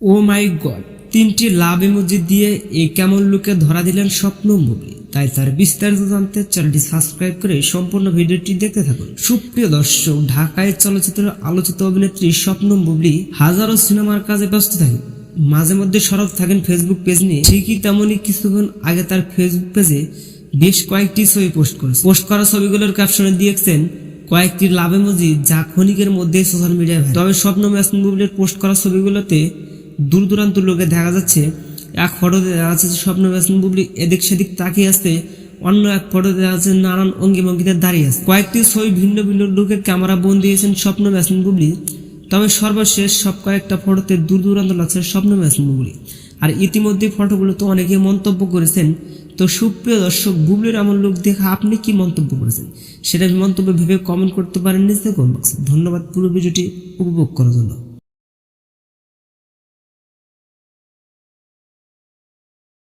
ও মাই god, তিনটি লাভ emoji দিয়ে এই কেমন লুকে ধরা দিলেন স্বপ্ন মুভি। তাই তার বিস্তারিত জানতে চ্যানেলটি সাবস্ক্রাইব করে সম্পূর্ণ ভিডিওটি দেখতে থাকুন। সুপ্রিয় দর্শক, ঢাকায় চলচ্চিত্রের আলোচিত অভিনেত্রী স্বপ্ন বুবলি হাজারো সিনেমার কাজে ব্যস্ত থাকে। মাঝে মধ্যে সরব থাকেন ফেসবুক পেজ নিয়ে। ঠিকই তেমনই কিছুক্ষণ আগে তার ফেসবুক পেজে বেশ কয়েকটি ছবি পোস্ট করেছে। পোস্ট করা ছবিগুলোর ক্যাপশনে দিয়েছেন, কয়েকটি লাভ ইমোজি যা ক্ষণিকের মধ্যে সোশ্যাল মিডিয়ায় তবে স্বপ্ন ম্যাসন বুবলির পোস্ট করা ছবিগুলোতে দূর দূরান্ত লোকে দেখা যাচ্ছে। এক ফটোতে দেখা যাচ্ছে স্বপ্ন ম্যাসন বুবলি, এদিক সেদিক তাকিয়ে আসতে অন্য এক ফটোতে দেখা যাচ্ছে নানান অঙ্গি ভঙ্গিতে দাঁড়িয়ে আছে। কয়েকটি ছবি ভিন্ন ভিন্ন লোকের ক্যামেরা বন্দি দিয়েছেন স্বপ্ন ম্যাসন বুবলি। তবে সর্বশেষ সব কয়েকটা ফটোতে দূর দূরান্ত লাগছে স্বপ্ন ম্যাসন বুবলি। আর ইতিমধ্যে ফটোগুলোতে অনেকে মন্তব্য করেছেন। তো সুপ্রিয় দর্শক, বুবলির এমন লোক দেখে আপনি কি মন্তব্য করেছেন? সেটা মন্তব্য ভেবে কমেন্ট করতে পারেন নিচে কমেন্ট ধন্যবাদ, পুরো ভিডিওটি উপভোগ করার জন্য।